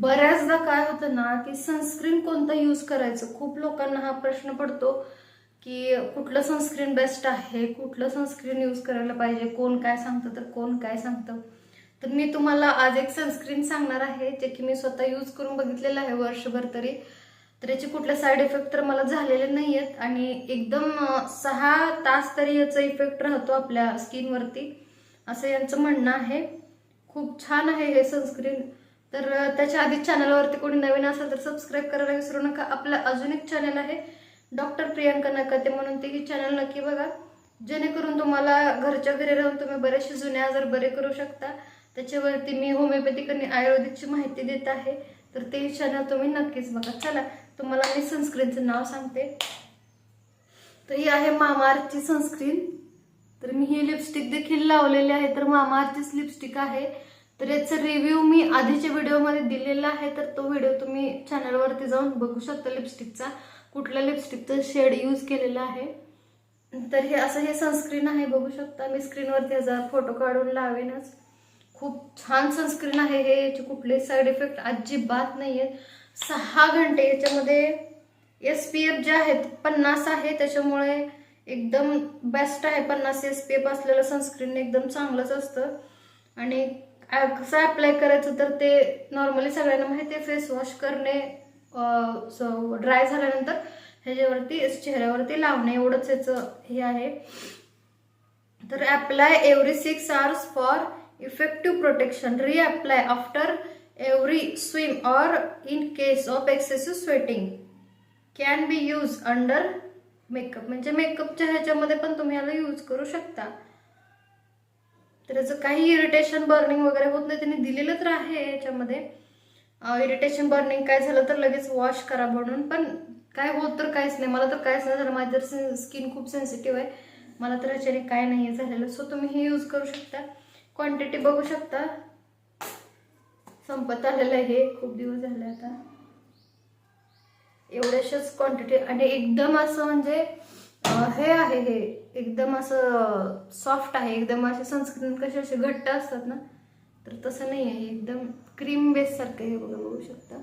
बऱ्याचदा काय होतं ना की सनस्क्रीन कोणतं यूज करायचं? खूप लोकांना हा प्रश्न पडतो की कुठलं सनस्क्रीन बेस्ट आहे? कुठलं सनस्क्रीन यूज करायला पाहिजे? कोण काय सांगतं तर कोण काय सांगतं? तर मी तुम्हाला आज एक सनस्क्रीन सांगणार आहे जे की मी स्वतः यूज करून बघितलेलं आहे वर्षभर तरी. तर याचे कुठले साईड इफेक्ट तर मला झालेले नाही आहेत आणि एकदम सहा तास तरी याचा इफेक्ट राहतो आपल्या स्किनवरती असं यांचं म्हणणं आहे. खूप छान आहे हे सनस्क्रीन तर त्याच्या आधी चॅनलवरती कोणी नवीन असेल तर सबस्क्राईब करायला विसरू नका. आपलं अजून एक चॅनल आहे डॉक्टर प्रियांका नकाते म्हणून तेही चॅनल नक्की बघा. जेणेकरून तुम्हाला घरच्या घरी राहून तुम्ही बरेचसे जुने आजार बरे करू शकता. त्याच्यावरती मी होमिओपॅथिक आणि आयुर्वेदिकची माहिती देत आहे. तर ते चॅनल तुम्ही नक्कीच बघा. चला तुम्हाला मी सनस्क्रीनचं नाव सांगते. तर ही आहे मामाअर्थची सनस्क्रीन तर मी ही लिपस्टिक देखील लावलेली आहे. तर मामाअर्थचीच लिपस्टिक आहे. तर याचा रिव्ह्यू मी आधीच्या व्हिडिओमध्ये दिलेला आहे. तर तो व्हिडिओ तुम्ही चॅनलवरती जाऊन बघू शकता लिपस्टिकचा कुठल्या लिपस्टिकचं शेड यूज केलेला आहे. तर हे असं हे सनस्क्रीन आहे बघू शकता. मी स्क्रीनवरती याचा फोटो काढून लावेनच. खूप छान सनस्क्रीन आहे हे. याचे कुठले साईड इफेक्ट अजिबात नाही आहेत सहा घंटे याच्यामध्ये एस पी एफ जे आहेत पन्नास आहे. त्याच्यामुळे एकदम बेस्ट आहे पन्नास एस पी एफ असलेलं सनस्क्रीन एकदम चांगलंच असतं. आणि कसं अप्लाय करायचं तर ते नॉर्मली सगळ्यांना माहिती आहे फेस वॉश करणे ड्राय झाल्यानंतर ह्याच्यावरती चेहऱ्यावरती लावणे एवढंच याचं हे आहे. तर apply every six hours for effective protection reapply after every swim or in case of excessive sweating can be use under makeup म्हणजे मेकअपच्या ह्याच्यामध्ये पण तुम्ही याला यूज करू शकता. तर याचं काही इरिटेशन बर्निंग वगैरे होत नाही. त्यांनी दिलेलं तर आहे याच्यामध्ये. इरिटेशन बर्निंग काय झालं तर लगेच वॉश करा म्हणून. पण काय होत तर काहीच नाही. मला तर काहीच नाही झालं. माझी तर स्किन खूप सेन्सिटिव्ह आहे. मला तर ह्याच्याने काय नाही झालेलं. सो तुम्ही हे यूज करू शकता. क्वांटिटी बघू शकता. संपत आलेलं आहे. हे खूप दिवस झाले आता. एवढ्याशाच क्वांटिटी आणि एकदम असं म्हणजे हे आहे हे एकदम असं सॉफ्ट आहे. एकदम असे सनस्क्रीन कसे असे घट्ट असतात ना तर तसं नाही आहे. एकदम क्रीम बेस सारखं हे बघा बघू शकता.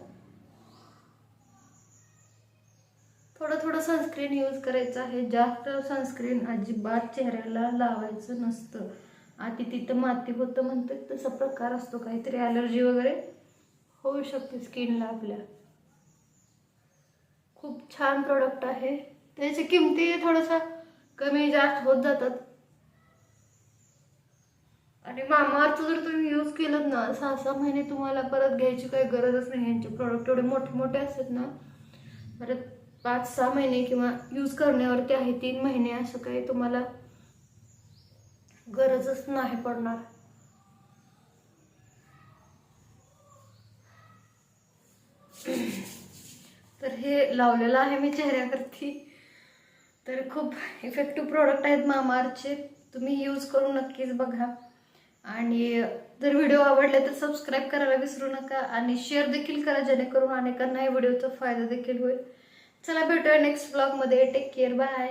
थोडं थोडं सनस्क्रीन यूज करायचं आहे. जास्त सनस्क्रीन अजिबात चेहऱ्याला लावायचं नसतं. आधी तिथं माती होतं म्हणतात तसा प्रकार असतो. काहीतरी ॲलर्जी वगैरे होऊ शकते स्किनला आपल्या. खूप छान प्रोडक्ट आहे. त्याची किमती थोडंसं कमी जास्त होत जातात. आणि मामाअर्थ जर तुम्ही यूज केलं ना सहा सहा महिने तुम्हाला परत घ्यायची काही गरजच नाही. यांचे प्रोडक्ट एवढे मोठे मोठे असतात ना परत पाच सहा महिने किंवा यूज करण्यावरती आहे तीन महिने असं काही तुम्हाला गरजच नाही पडणार. तर हे लावलेलं आहे मी चेहऱ्यावरती. तर खूप इफेक्टिव्ह प्रोडक्ट आहेत मामाअर्थचे. तुम्ही यूज करून नक्कीच बघा. आणि जर व्हिडिओ आवडले तर सबस्क्राईब करायला विसरू नका आणि शेअर देखील करा जेणेकरून अनेकांना या व्हिडिओचा फायदा देखील होईल. चला भेटूया नेक्स्ट ब्लॉगमध्ये टेक केअर बाय